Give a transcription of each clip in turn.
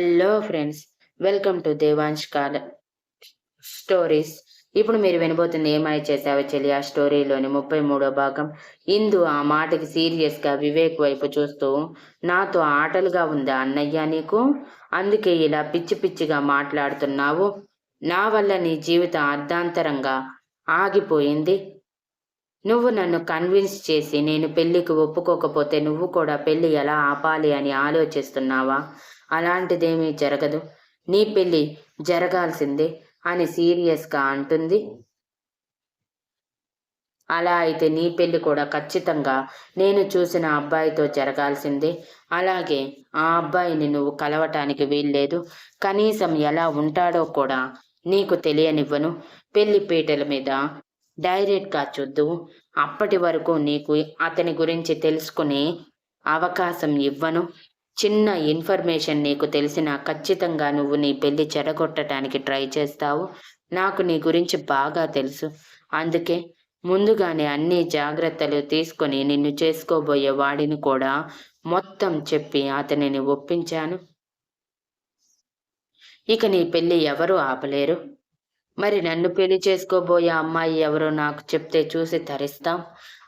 Hello friends welcome to Devansh call stories ఇప్పుడు మీరు వినబోతుంది ఏమై చేసావో చెల్లి ఆ స్టోరీలోని ముప్పై మూడో భాగం. ఇందు ఆ మాటకి సీరియస్గా వివేక్ వైపు చూస్తూ నాతో ఆటలుగా ఉందా అన్నయ్య నీకు? అందుకే ఇలా పిచ్చి పిచ్చిగా మాట్లాడుతున్నావు. నా వల్ల నీ జీవితం అర్ధాంతరంగా ఆగిపోయింది. నువ్వు నన్ను కన్విన్స్ చేసి నేను పెళ్ళికి ఒప్పుకోకపోతే నువ్వు కూడా పెళ్ళి ఎలా ఆపాలి అని ఆలోచిస్తున్నావా? అలాంటిదేమీ జరగదు. నీ పెళ్ళి జరగాల్సిందే అని సీరియస్గా అంటుంది. అలా అయితే నీ పెళ్ళి కూడా ఖచ్చితంగా నేను చూసిన అబ్బాయితో జరగాల్సిందే. అలాగే ఆ అబ్బాయిని నువ్వు కలవటానికి వీల్లేదు. కనీసం ఎలా ఉంటాడో కూడా నీకు తెలియనివ్వను. పెళ్ళి పీటల మీద డైరెక్ట్గా చూద్దు. అప్పటి వరకు నీకు అతని గురించి తెలుసుకునే అవకాశం ఇవ్వను. చిన్న ఇన్ఫర్మేషన్ నీకు తెలిసినా ఖచ్చితంగా నువ్వు నీ పెళ్ళి చెడగొట్టడానికి ట్రై చేస్తావు. నాకు నీ గురించి బాగా తెలుసు. అందుకే ముందుగానే అన్ని జాగ్రత్తలు తీసుకొని నిన్ను చేసుకోబోయే వాడిని కూడా మొత్తం చెప్పి అతనిని ఒప్పించాను. ఇక నీ పెళ్ళి ఎవరు ఆపలేరు. మరి నన్ను పెళ్ళి చేసుకోబోయే అమ్మాయి ఎవరో నాకు చెప్తే చూసి తరిస్తాం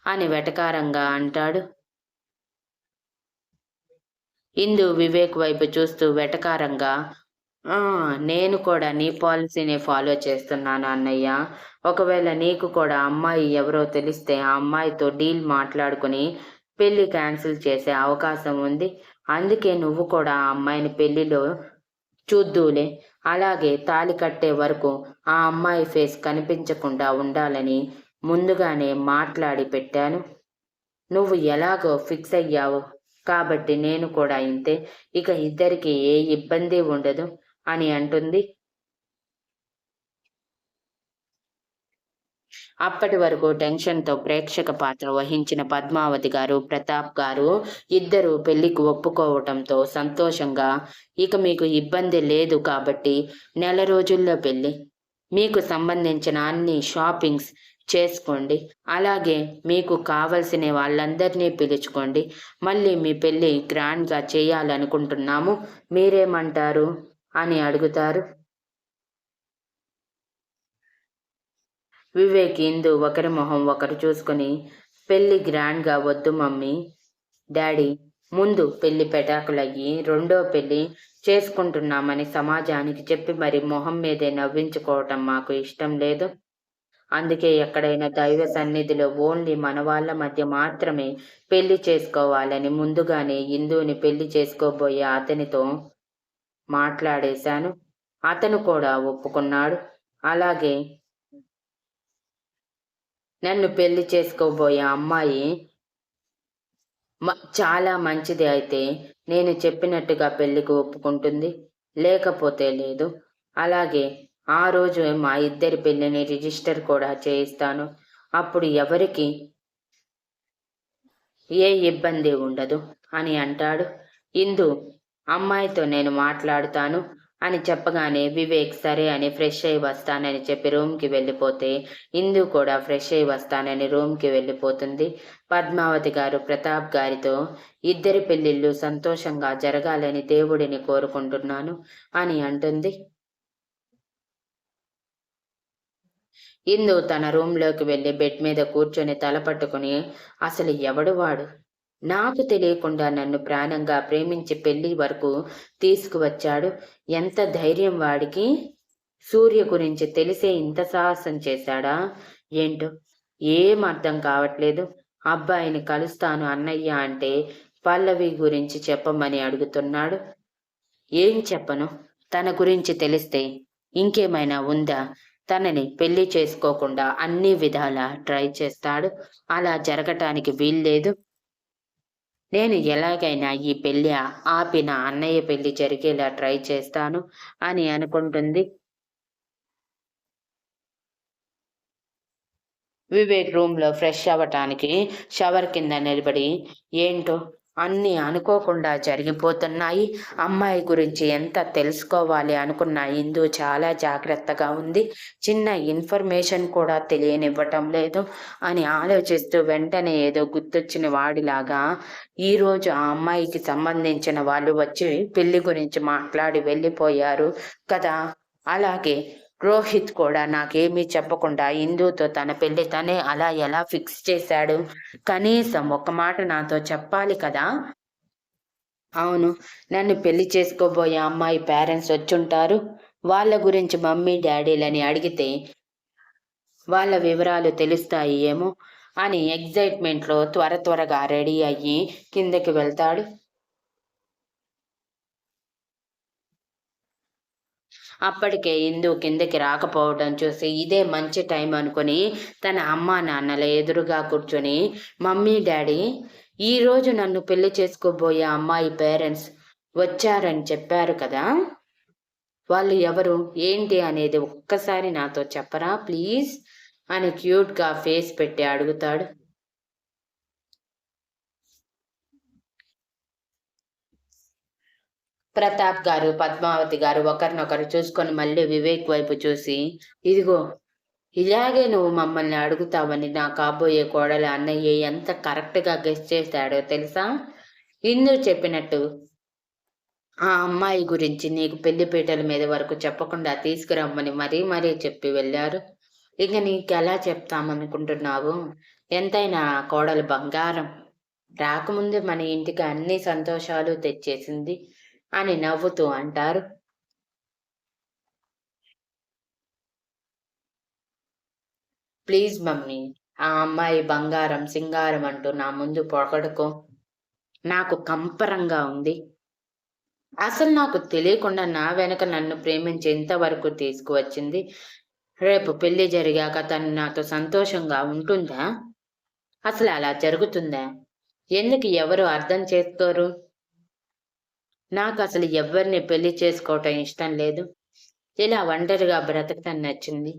అని వెటకారంగా అంటాడు. ఇందు వివేక్ వైపు చూస్తూ వెటకారంగా నేను కూడా నీ పాలసీనే ఫాలో చేస్తున్నాను అన్నయ్య. ఒకవేళ నీకు కూడా అమ్మాయి ఎవరో తెలిస్తే ఆ అమ్మాయితో డీల్ మాట్లాడుకుని పెళ్ళి క్యాన్సిల్ చేసే అవకాశం ఉంది. అందుకే నువ్వు కూడా ఆ అమ్మాయిని పెళ్ళిలో చూద్దూలే అలాగే తాళి కట్టే వరకు ఆ అమ్మాయి ఫేస్ కనిపించకుండా ఉండాలని ముందుగానే మాట్లాడి పెట్టాను. నువ్వు ఎలాగో ఫిక్స్ అయ్యావు. కాబట్టి నేను కూడా ఇంతే. ఇక ఇద్దరికి ఏ ఇబ్బంది ఉండదు అని అంటుంది. అప్పటి వరకు టెన్షన్తో ప్రేక్షక పాత్ర వహించిన పద్మావతి గారు ప్రతాప్ గారు ఇద్దరు పెళ్ళికి ఒప్పుకోవటంతో సంతోషంగా ఇక మీకు ఇబ్బంది లేదు కాబట్టి నెల రోజుల్లో పెళ్ళి మీకు సంబంధించిన అన్ని షాపింగ్స్ చేసుకోండి. అలాగే మీకు కావలసిన వాళ్ళందరినీ పిలుచుకోండి. మళ్ళీ మీ పెళ్ళి గ్రాండ్గా చేయాలనుకుంటున్నాము. మీరేమంటారు? అని అడుగుతారు. వివేక్ ఇందు ఒకరి మొహం ఒకరు చూసుకుని పెళ్ళి గ్రాండ్గా వద్దు మమ్మీ. డాడీ ముందు పెళ్ళి పెటాకులయ్యి రెండో పెళ్ళి చేసుకుంటున్నామని సమాజానికి చెప్పి మరి మొహం మీదే నవ్వించుకోవటం మాకు ఇష్టం లేదు. అందుకే ఎక్కడైనా దైవ సన్నిధిలో ఓన్లీ మన వాళ్ళ మధ్య మాత్రమే పెళ్ళి చేసుకోవాలని ముందుగానే ఇందుని పెళ్ళి చేసుకోబోయే అతనితో మాట్లాడేశాను. అతను కూడా ఒప్పుకున్నాడు. అలాగే నన్ను పెళ్ళి చేసుకోబోయే అమ్మాయి చాలా మంచిది అయితే నేను చెప్పినట్టుగా పెళ్ళికి ఒప్పుకుంటుంది. లేకపోతే లేదు. అలాగే ఆ రోజు మా ఇద్దరి పెళ్ళిని రిజిస్టర్ కూడా చేయిస్తాను. అప్పుడు ఎవరికి ఏ ఇబ్బంది ఉండదు అని అంటాడు. ఇందు అమ్మాయితో నేను మాట్లాడుతాను అని చెప్పగానే వివేక్ సరే అని ఫ్రెష్ అయి వస్తానని చెప్పి రూమ్కి వెళ్ళిపోతే ఇందు కూడా ఫ్రెష్ అయి వస్తానని రూమ్కి వెళ్ళిపోతుంది. పద్మావతి గారు ప్రతాప్ గారితో ఇద్దరి పెళ్ళిళ్ళు సంతోషంగా జరగాలని దేవుడిని కోరుకుంటున్నాను అని అంటుంది. ఇందు తన రూమ్లోకి వెళ్ళి బెడ్ మీద కూర్చొని తలపట్టుకుని అసలు ఎవడు వాడు? నాకు తెలియకుండా నన్ను ప్రాణంగా ప్రేమించి పెళ్ళి వరకు తీసుకువచ్చాడు. ఎంత ధైర్యం వాడికి? సూర్య గురించి తెలిసే ఇంత సాహసం చేశాడా? ఏంటో? ఏం అర్థం కావట్లేదు. అబ్బాయిని కలుస్తాను అన్నయ్య అంటే పల్లవి గురించి చెప్పమని అడుగుతున్నాడు. ఏం చెప్పను? తన గురించి తెలిస్తే ఇంకేమైనా ఉందా? తనని పెళ్ళి చేసుకోకుండా అన్ని విధాలా ట్రై చేస్తాడు. అలా జరగటానికి వీల్లేదు. నేను ఎలాగైనా ఈ పెళ్ళి ఆపిన అన్నయ్య పెళ్ళి జరిగేలా ట్రై చేస్తాను అని అనుకుంటుంది. వివేక్ రూమ్లో ఫ్రెష్ అవ్వటానికి షవర్ కింద నిలబడి ఏంటో అన్నీ అనుకోకుండా జరిగిపోతున్నాయి. అమ్మాయి గురించి ఎంత తెలుసుకోవాలి అనుకున్న ఇందు చాలా జాగ్రత్తగా ఉంది. చిన్న ఇన్ఫర్మేషన్ కూడా తెలియనివ్వటం లేదు అని ఆలోచిస్తూ వెంటనే ఏదో గుర్తొచ్చిన వాడిలాగా ఈరోజు ఆ అమ్మాయికి సంబంధించిన వాళ్ళు వచ్చి పెళ్ళి గురించి మాట్లాడి వెళ్ళిపోయారు కదా. అలాగే రోహిత్ కూడా నాకేమీ చెప్పకుండా హిందూతో తన పెళ్ళి తనే అలా ఎలా ఫిక్స్ చేశాడు? కనీసం ఒక మాట నాతో చెప్పాలి కదా? అవును. నన్ను పెళ్ళి చేసుకోబోయే అమ్మాయి పేరెంట్స్ వచ్చుంటారు. వాళ్ళ గురించి మమ్మీ డాడీలని అడిగితే వాళ్ళ వివరాలు తెలుస్తాయి ఏమో అని ఎగ్జైట్మెంట్లో త్వర త్వరగా రెడీ అయ్యి కిందకి వెళ్తాడు. అప్పటికే ఇందు కిందకి రాకపోవడం చూసి ఇదే మంచి టైం అనుకుని తన అమ్మా నాన్నల ఎదురుగా కూర్చొని మమ్మీ డాడీ ఈరోజు నన్ను పెళ్ళి చేసుకోబోయే అమ్మాయి పేరెంట్స్ వచ్చారని చెప్పారు కదా? వాళ్ళు ఎవరు? ఏంటి అనేది ఒక్కసారి నాతో చెప్పరా ప్లీజ్? అని క్యూట్గా ఫేస్ పెట్టి అడుగుతాడు. ప్రతాప్ గారు పద్మావతి గారు ఒకరినొకరు చూసుకొని మళ్ళీ వివేక్ వైపు చూసి ఇదిగో ఇలాగే నువ్వు మమ్మల్ని అడుగుతావని నా కాబోయే కోడలు అన్నయ్య ఎంత కరెక్ట్గా గెస్ట్ చేశాడో తెలుసా? ఇందు చెప్పినట్టు ఆ అమ్మాయి గురించి నీకు పెళ్ళి పీటల మీద వరకు చెప్పకుండా తీసుకురమ్మని మరీ మరీ చెప్పి వెళ్ళారు. ఇక నీకు ఎలా చెప్తామనుకుంటున్నావు? ఎంతైనా కోడలు బంగారం. రాకముందే మన ఇంటికి అన్ని సంతోషాలు తెచ్చేసింది. అని నవ్వుతూ అంటారు. ప్లీజ్ మమ్మీ ఆ అమ్మాయి బంగారం సింగారం అంటూ నా ముందు పొగడుకో. నాకు కంపరంగా ఉంది. అసలు నాకు తెలియకుండా నా వెనక నన్ను ప్రేమించి ఇంతవరకు తీసుకువచ్చింది. రేపు పెళ్ళి జరిగాక తను నాతో సంతోషంగా ఉంటుందా? అసలు అలా జరుగుతుందా? ఎందుకు ఎవరు అర్థం చేసుకోరు? నాకు అసలు ఎవరిని పెళ్ళి చేసుకోవటం ఇష్టం లేదు. ఇలా ఒంటరిగా బ్రతకటం నచ్చింది.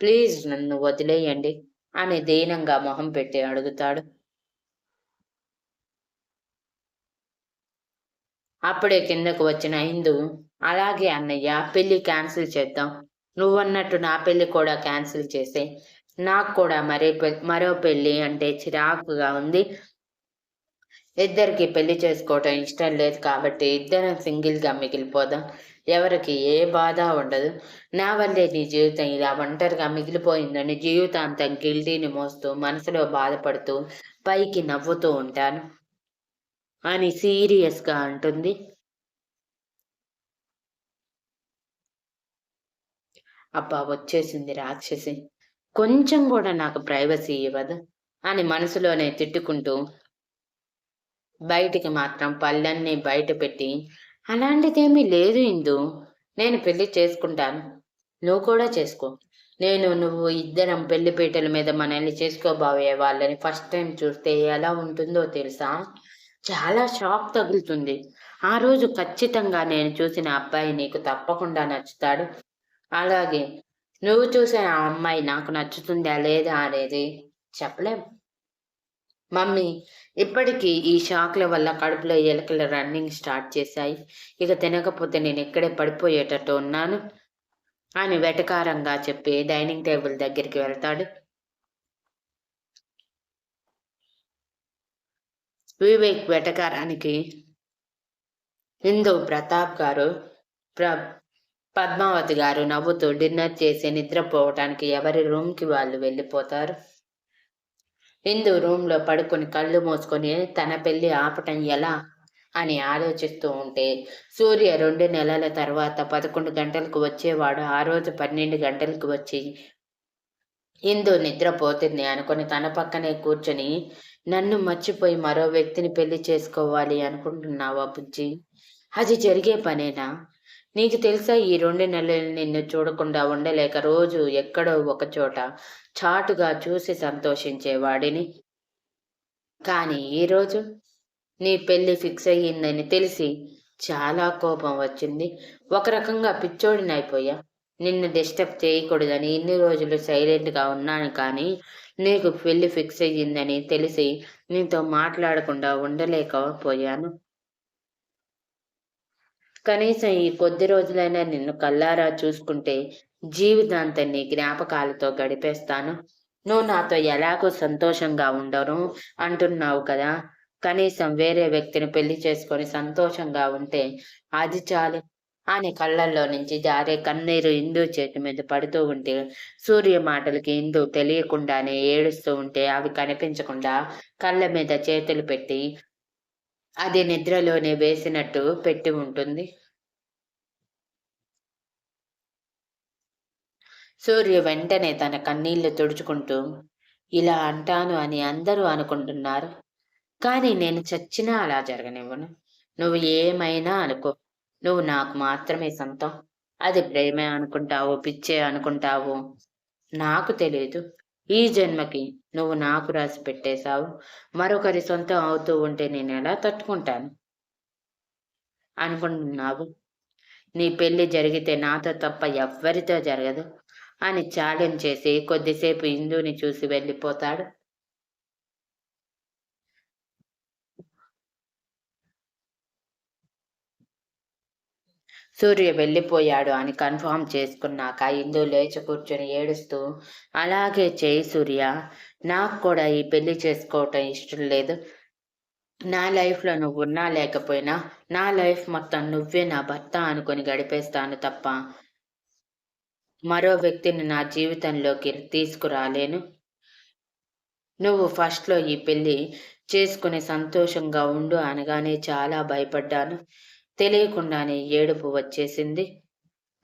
ప్లీజ్ నన్ను వదిలేయండి అని దీనంగా మొహం పెట్టి అడుగుతాడు. అప్పుడే కిందకు వచ్చిన హిందూ అలాగే అన్నయ్య పెళ్ళి క్యాన్సిల్ చేద్దాం. నువ్వన్నట్టు నా పెళ్ళి కూడా క్యాన్సిల్ చేసే. నాకు కూడా మరే మరో పెళ్ళి అంటే చిరాకుగా ఉంది. ఇద్దరికి పెళ్ళి చేసుకోవటం ఇష్టం లేదు కాబట్టి ఇద్దరం సింగిల్గా మిగిలిపోదాం. ఎవరికి ఏ బాధ ఉండదు. నా వల్లే నీ జీవితం ఇలా ఒంటరిగా మిగిలిపోయిందని జీవితాంతం గిల్టీని మోస్తూ మనసులో బాధపడుతూ పైకి నవ్వుతూ ఉంటాను అని సీరియస్గా అంటుంది. అబ్బా! వచ్చేసింది రాక్షసి. కొంచెం కూడా నాకు ప్రైవసీ ఇవ్వదు అని మనసులోనే తిట్టుకుంటూ బయటికి మాత్రం పళ్ళన్నీ బయట పెట్టి అలాంటిదేమీ లేదు ఇందు. నేను పెళ్ళి చేసుకుంటాను. నువ్వు కూడా చేసుకో. నేను నువ్వు ఇద్దరం పెళ్ళి పీటల మీద మనల్ని చేసుకోబోయే వాళ్ళని ఫస్ట్ టైం చూస్తే ఎలా ఉంటుందో తెలుసా? చాలా షాక్ తగులుతుంది. ఆ రోజు ఖచ్చితంగా నేను చూసిన అబ్బాయి నీకు తప్పకుండా నచ్చుతాడు. అలాగే నువ్వు చూసిన ఆ అమ్మాయి నాకు నచ్చుతుందా లేదా అనేది చెప్పలేం. మమ్మీ ఇప్పటికీ ఈ షాక్ల వల్ల కడుపులో ఎలకలు రన్నింగ్ స్టార్ట్ చేశాయి. ఇక తినకపోతే నేను ఇక్కడే పడిపోయేటట్టు ఉన్నాను అని వెటకారంగా చెప్పి డైనింగ్ టేబుల్ దగ్గరికి వెళ్తాడు. వివేక్ వెటకారానికి హిందూ ప్రతాప్ గారు ప్ర పద్మావతి గారు నవ్వుతూ డిన్నర్ చేసి నిద్రపోవటానికి ఎవరి రూమ్కి వాళ్ళు వెళ్ళిపోతారు? ఇందు రూమ్లో పడుకొని కళ్ళు మూసుకొని తన పెళ్ళి ఆపటం ఎలా? అని ఆలోచిస్తూ ఉంటే సూర్య రెండు నెలల తర్వాత పదకొండు గంటలకు వచ్చేవాడు. ఆ రోజు పన్నెండు గంటలకు వచ్చి ఇందు నిద్రపోతుంది అనుకుని తన పక్కనే కూర్చొని నన్ను మర్చిపోయి మరో వ్యక్తిని పెళ్ళి చేసుకోవాలి అనుకుంటున్నావా బుజ్జి? అది జరిగే పనేనా? నీకు తెలుసా ఈ రెండు నెలలు నిన్ను చూడకుండా ఉండలేక రోజు ఎక్కడో ఒక చోట చాటుగా చూసి సంతోషించేవాడిని. కానీ ఈరోజు నీ పెళ్ళి ఫిక్స్ అయ్యిందని తెలిసి చాలా కోపం వచ్చింది. ఒక రకంగా పిచ్చోడినైపోయా. నిన్ను డిస్టర్బ్ చేయకూడదని ఇన్ని రోజులు సైలెంట్గా ఉన్నాను కానీ నీకు పెళ్ళి ఫిక్స్ అయ్యిందని తెలిసి నీతో మాట్లాడకుండా ఉండలేకపోయాను. కనీసం ఈ కొద్ది రోజులైనా నిన్ను కల్లారా చూసుకుంటే జీవితాంతం నీ జ్ఞాపకాలతో గడిపేస్తాను. నువ్వు నాతో ఎలాగో సంతోషంగా ఉండను అంటున్నావు కదా. కనీసం వేరే వ్యక్తిని పెళ్ళి చేసుకొని సంతోషంగా ఉంటే అది చాలు. అని కళ్ళల్లో నుంచి జారే కన్నీరు ఇందు చేతి మీద పడుతూ ఉంటే సూర్య మాటలకి ఇందు తెలియకుండానే ఏడుస్తూ ఉంటే అవి కనిపించకుండా కళ్ళ మీద చేతులు పెట్టి అది నిద్రలోనే వేసినట్టు పెట్టి ఉంటుంది. సూర్య వెంటనే తన కన్నీళ్ళు తుడుచుకుంటూ ఇలా అంటాను అని అందరూ అనుకుంటున్నారు కానీ నేను చచ్చినా అలా జరగనివ్వను. నువ్వు ఏమైనా అనుకో. నువ్వు నాకు మాత్రమే సొంతం. అది ప్రేమే అనుకుంటావు పిచ్చే అనుకుంటావు. నాకు తెలియదు ఈ జన్మకి నువ్వు నాకు రాసి పెట్టేశావు. మరొకరి సొంతం అవుతూ ఉంటే నేను ఎలా తట్టుకుంటాను? అనుకుంటున్నావు? నీ పెళ్ళి జరిగితే నాతో తప్ప ఎవ్వరితో జరగదు. అని ఛాలెంజ్ చేసి కొద్దిసేపు ఇందుని చూసి వెళ్ళిపోతాడు. సూర్య వెళ్ళిపోయాడు అని కన్ఫర్మ్ చేసుకున్నాక ఇందు లేచి కూర్చొని ఏడుస్తూ అలాగే చేయి సూర్య నాకు కూడా ఈ పెళ్ళి చేసుకోవటం ఇష్టం లేదు. నా లైఫ్లో నువ్వు ఉన్నా లేకపోయినా నా లైఫ్ మొత్తం నువ్వే నా భర్త అనుకొని గడిపేస్తాను తప్ప మరో వ్యక్తిని నా జీవితంలోకి తీసుకురాలేను. నువ్వు ఫస్ట్లో ఈ పెళ్ళి చేసుకుని సంతోషంగా ఉండు అనగానే చాలా భయపడ్డాను. తెలియకుండానే ఏడుపు వచ్చేసింది.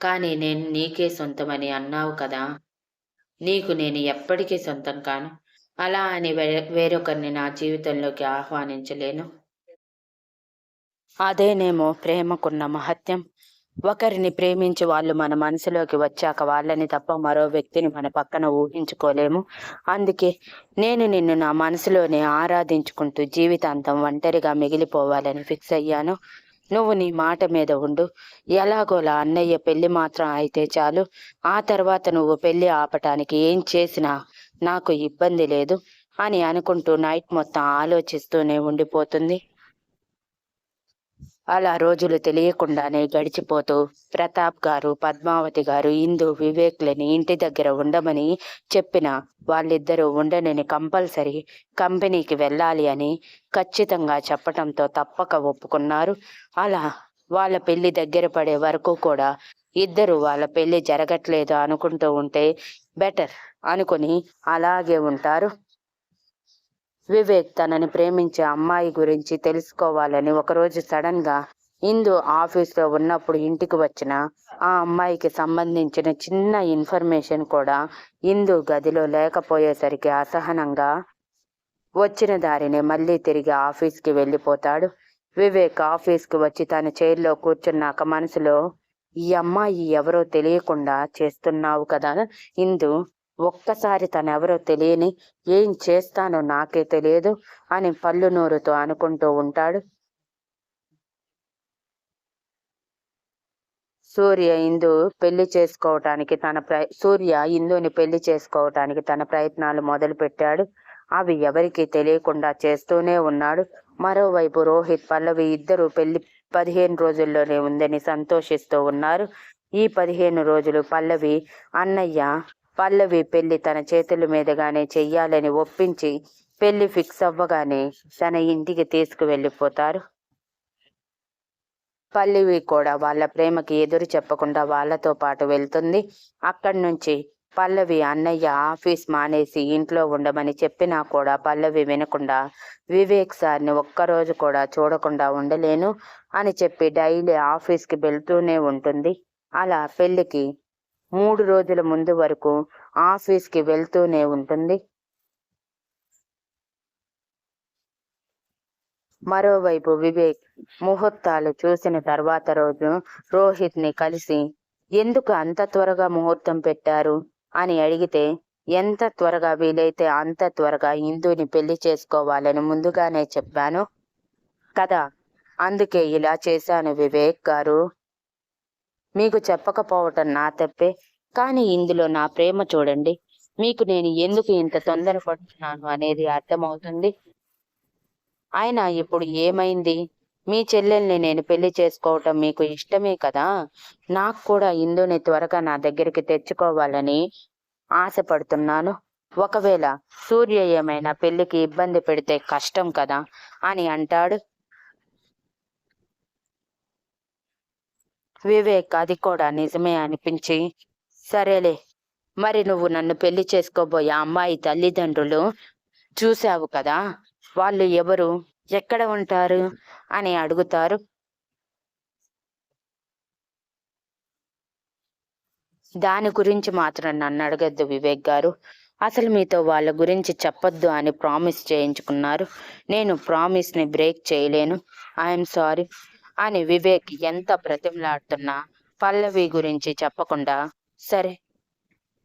కానీ నేను నీకే సొంతమని అన్నావు కదా. నీకు నేను ఎప్పటికీ సొంతం కాను. అలా అని వేరొకరిని నా జీవితంలోకి ఆహ్వానించలేను. అదేనేమో ప్రేమకున్న మహత్యం. ఒకరిని ప్రేమించి వాళ్ళు మన మనసులోకి వచ్చాక వాళ్ళని తప్ప మరో వ్యక్తిని మన పక్కన ఊహించుకోలేము. అందుకే నేను నిన్ను నా మనసులోనే ఆరాధించుకుంటూ జీవితాంతం ఒంటరిగా మిగిలిపోవాలని ఫిక్స్ అయ్యాను. నువ్వు నీ మాట మీద ఉండు. ఎలాగోలా అన్నయ్య పెళ్ళి మాత్రం అయితే చాలు. ఆ తర్వాత నువ్వు పెళ్ళి ఆపటానికి ఏం చేసినా నాకు ఇబ్బంది లేదు అని అనుకుంటూ నైట్ మొత్తం ఆలోచిస్తూనే ఉండిపోతుంది. అలా రోజులు తెలియకుండానే గడిచిపోతూ ప్రతాప్ గారు పద్మావతి గారు ఇందు వివేక్లని ఇంటి దగ్గర ఉండమని చెప్పిన వాళ్ళిద్దరూ ఉండనని కంపల్సరీ కంపెనీకి వెళ్ళాలి అని ఖచ్చితంగా చెప్పటంతో తప్పక ఒప్పుకున్నారు. అలా వాళ్ళ పెళ్ళి దగ్గర పడే వరకు కూడా ఇద్దరు వాళ్ళ పెళ్ళి జరగట్లేదు అనుకుంటూ ఉంటే బెటర్ అనుకుని అలాగే ఉంటారు. వివేక్ తనని ప్రేమించే అమ్మాయి గురించి తెలుసుకోవాలని ఒకరోజు సడన్గా ఇందు ఆఫీస్లో ఉన్నప్పుడు ఇంటికి వచ్చిన ఆ అమ్మాయికి సంబంధించిన చిన్న ఇన్ఫర్మేషన్ కూడా ఇందు గదిలో లేకపోయేసరికి అసహనంగా వచ్చిన దారిని మళ్ళీ తిరిగి ఆఫీస్కి వెళ్ళిపోతాడు. వివేక్ ఆఫీస్కి వచ్చి తన చైర్లో కూర్చున్నాక మనసులో ఈ అమ్మాయి ఎవరో తెలియకుండా చేస్తున్నావు కదా ఇందు ఒక్కసారి తనెవరో తెలియని ఏం చేస్తానో నాకే తెలియదు అని పళ్ళు నోరుతో అనుకుంటూ ఉంటాడు. సూర్య ఇందు పెళ్ళి చేసుకోవటానికి తన ప్ర సూర్య ఇందుని పెళ్ళి చేసుకోవటానికి తన ప్రయత్నాలు మొదలు పెట్టాడు అవి ఎవరికి తెలియకుండా చేస్తూనే ఉన్నాడు. మరోవైపు రోహిత్ పల్లవి ఇద్దరు పెళ్ళి పదిహేను రోజుల్లోనే ఉందని సంతోషిస్తూ ఉన్నారు. ఈ పదిహేను రోజులు పల్లవి అన్నయ్య పల్లవి పెళ్ళి తన చేతుల మీదగానే చెయ్యాలని ఒప్పించి పెళ్ళి ఫిక్స్ అవ్వగానే తన ఇంటికి తీసుకువెళ్ళిపోతారు. పల్లవి కూడా వాళ్ళ ప్రేమకి ఎదురు చెప్పకుండా వాళ్ళతో పాటు వెళ్తుంది. అక్కడి నుంచి పల్లవి అన్నయ్య ఆఫీస్ మానేసి ఇంట్లో ఉండమని చెప్పినా కూడా పల్లవి వినకుండా వివేక్ సార్ని ఒక్కరోజు కూడా చూడకుండా ఉండలేను అని చెప్పి డైలీ ఆఫీస్కి వెళ్తూనే ఉంటుంది. అలా పెళ్ళికి మూడు రోజుల ముందు వరకు ఆఫీస్కి వెళ్తూనే ఉంటుంది. మరోవైపు వివేక్ ముహూర్తాలు చూసిన తర్వాత రోజు రోహిత్ని కలిసి ఎందుకు అంత త్వరగా ముహూర్తం పెట్టారు? అని అడిగితే ఎంత త్వరగా వీలైతే అంత త్వరగా హిందూని పెళ్ళి చేసుకోవాలని ముందుగానే చెప్పాను. కదా అందుకే ఇలా చేశాను వివేక్ గారు. మీకు చెప్పకపోవటం నా తప్పే. కానీ ఇందులో నా ప్రేమ చూడండి. మీకు నేను ఎందుకు ఇంత తొందరపడుతున్నాను అనేది అర్థమవుతుంది. ఆయన ఇప్పుడు ఏమైంది? మీ చెల్లెల్ని నేను పెళ్ళి చేసుకోవటం మీకు ఇష్టమే కదా? నాకు కూడా ఇందుని త్వరగా నా దగ్గరికి తెచ్చుకోవాలని ఆశపడుతున్నాను. ఒకవేళ సూర్య ఏమైనా పెళ్ళికి ఇబ్బంది పెడితే కష్టం కదా అని అంటాడు. వివేక్ అది కూడా నిజమే అనిపించి సరేలే మరి నువ్వు నన్ను పెళ్ళి చేసుకోబోయే అమ్మాయి తల్లిదండ్రులు చూశావు కదా వాళ్ళు ఎవరు ఎక్కడ ఉంటారు అని అడుగుతారు. దాని గురించి మాత్రం నన్ను అడగద్దు వివేక్ గారు. అసలు మీతో వాళ్ళ గురించి చెప్పొద్దు అని ప్రామిస్ చేయించుకున్నారు. నేను ప్రామిస్ని బ్రేక్ చేయలేను. I'm sorry. అని వివేక్ ఎంత ప్రతిమలాడుతున్నా పల్లవి గురించి చెప్పకుండా సరే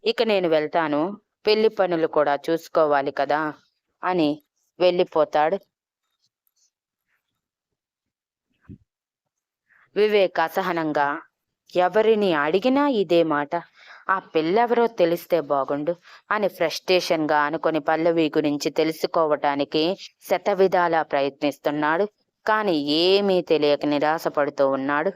ఇక నేను వెళ్తాను పెళ్ళి పనులు కూడా చూసుకోవాలి కదా అని వెళ్ళిపోతాడు. వివేక్ అసహనంగా ఎవరిని అడిగినా ఇదే మాట ఆ పిల్లెవరో తెలిస్తే బాగుండు అని ఫ్రస్ట్రేషన్గా అనుకుని అనుకొని పల్లవి గురించి తెలుసుకోవటానికి శతవిధాలా ప్రయత్నిస్తున్నాడు. కానీ ఏమీ తెలియక నిరాశపడుతూ ఉన్నాడు.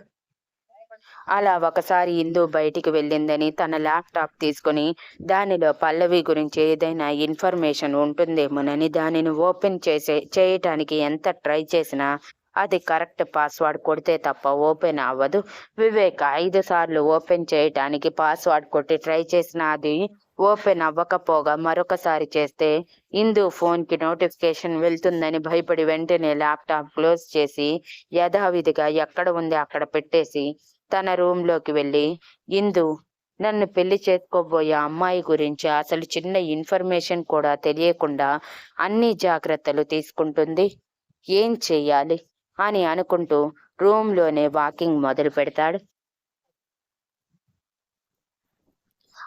అలా ఒకసారి ఇందు బయటికి వెళ్ళిందని తన ల్యాప్టాప్ తీసుకుని దానిలో పల్లవి గురించి ఏదైనా ఇన్ఫర్మేషన్ ఉంటుందేమోనని దానిని ఓపెన్ చేసే చేయటానికి ఎంత ట్రై చేసినా అది కరెక్ట్ పాస్వర్డ్ కొడితే తప్ప ఓపెన్ అవ్వదు. వివేక్ ఐదు సార్లు ఓపెన్ చేయటానికి పాస్వర్డ్ కొట్టి ట్రై చేసిన అది ఓపెన్ అవ్వకపోగా మరొకసారి చేస్తే ఇందు ఫోన్కి నోటిఫికేషన్ వెళ్తుందని భయపడి వెంటనే ల్యాప్టాప్ క్లోజ్ చేసి యథావిధిగా ఎక్కడ ఉంది అక్కడ పెట్టేసి తన రూమ్లోకి వెళ్ళి ఇందు నన్ను పెళ్ళి చేసుకోబోయే అమ్మాయి గురించి అసలు చిన్న ఇన్ఫర్మేషన్ కూడా తెలియకుండా అన్ని జాగ్రత్తలు తీసుకుంటుంది. ఏం చెయ్యాలి? అని అనుకుంటూ రూమ్లోనే వాకింగ్ మొదలు పెడతాడు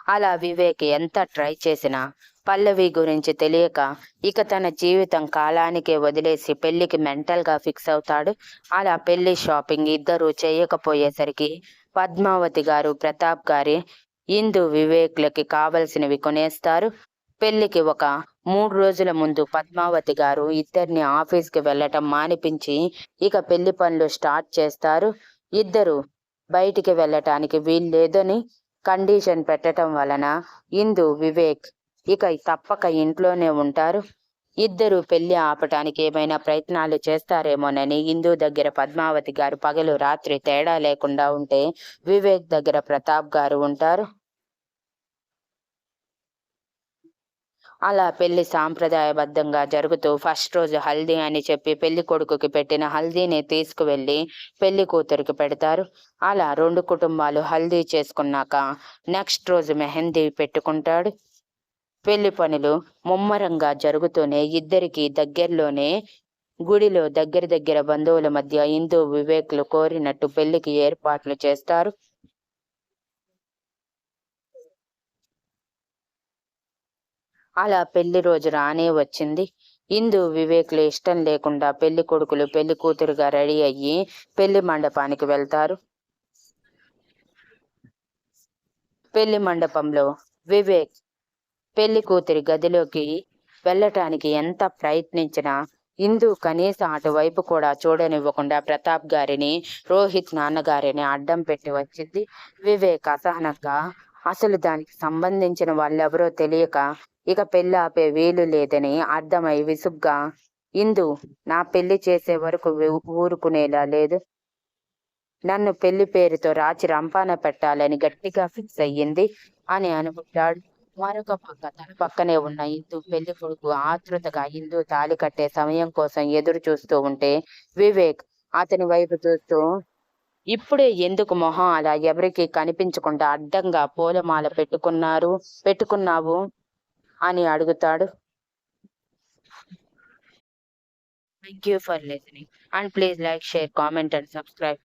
అలా వివేక్ ఎంత ట్రై చేసినా పల్లవి గురించి తెలియక ఇక తన జీవితం కాలానికే వదిలేసి పెళ్ళికి మెంటల్గా ఫిక్స్ అవుతాడు. అలా పెళ్ళి షాపింగ్ ఇద్దరు చేయకపోయేసరికి పద్మావతి గారు ప్రతాప్ గారి ఇందు వివేక్లకి కావలసినవి కొనేస్తారు. పెళ్ళికి ఒక మూడు రోజుల ముందు పద్మావతి గారు ఇద్దరిని ఆఫీస్కి వెళ్ళటం మానిపించి ఇక పెళ్ళి పనులు స్టార్ట్ చేస్తారు. ఇద్దరు బయటికి వెళ్ళటానికి వీల్లేదని కండిషన్ పెట్టడం వలన ఇందు వివేక్ ఇక తప్పక ఇంట్లోనే ఉంటారు. ఇద్దరు పెళ్ళి ఆపటానికి ఏమైనా ప్రయత్నాలు చేస్తారేమోనని ఇందు దగ్గర పద్మావతి గారు పగలు రాత్రి తేడా లేకుండా ఉంటే వివేక్ దగ్గర ప్రతాప్ గారు ఉంటారు. అలా పెళ్ళి సాంప్రదాయబద్ధంగా జరుగుతూ ఫస్ట్ రోజు హల్దీ అని చెప్పి పెళ్ళి కొడుకుకి పెట్టిన హల్దీని తీసుకువెళ్ళి పెళ్ళి కూతురికి పెడతారు. అలా రెండు కుటుంబాలు హల్దీ చేసుకున్నాక నెక్స్ట్ రోజు మెహందీ పెట్టుకుంటాడు. పెళ్ళి పనులు ముమ్మరంగా జరుగుతూనే ఇద్దరికి దగ్గరలోనే గుడిలో దగ్గర దగ్గర బంధువుల మధ్య హిందూ వివేకులు కోరినట్టు పెళ్ళికి ఏర్పాట్లు చేస్తారు. అలా పెళ్ళి రోజు రానే వచ్చింది. ఇందు వివేక్లు ఇష్టం లేకుండా పెళ్ళి కొడుకులు పెళ్ళి కూతురుగా రెడీ అయ్యి పెళ్ళి మండపానికి వెళ్తారు. పెళ్ళి మండపంలో వివేక్ పెళ్ళి కూతురి గదిలోకి వెళ్ళటానికి ఎంత ప్రయత్నించినా ఇందు కనీసం అటువైపు కూడా చూడనివ్వకుండా ప్రతాప్ గారిని రోహిత్ నాన్నగారిని అడ్డం పెట్టి వచ్చింది. వివేక్ అసహనంగా అసలు దానికి సంబంధించిన వాళ్ళెవరో తెలియక ఇక పెళ్ళి ఆపే వీలు లేదని అర్థమై విసుగ్గా ఇందు నా పెళ్ళి చేసే వరకు ఊరుకునేలా లేదు. నన్ను పెళ్ళి పేరుతో రాచి రంపాన పెట్టాలని గట్టిగా ఫిక్స్ అయ్యింది అని అనుకుంటాడు. మరొక పక్క తన పక్కనే ఉన్న ఇందు పెళ్ళి కొడుకు ఆతృతగా ఇందు తాలి కట్టే సమయం కోసం ఎదురు చూస్తూ ఉంటే వివేక్ అతని వైపు చూస్తూ ఇప్పుడే ఎందుకు మొహం అలా ఎవరికి కనిపించకుండా అడ్డంగా పూలమాల పెట్టుకున్నారు? పెట్టుకున్నావు? అని అడుగుతాడు. Thank you for listening and please like share comment and subscribe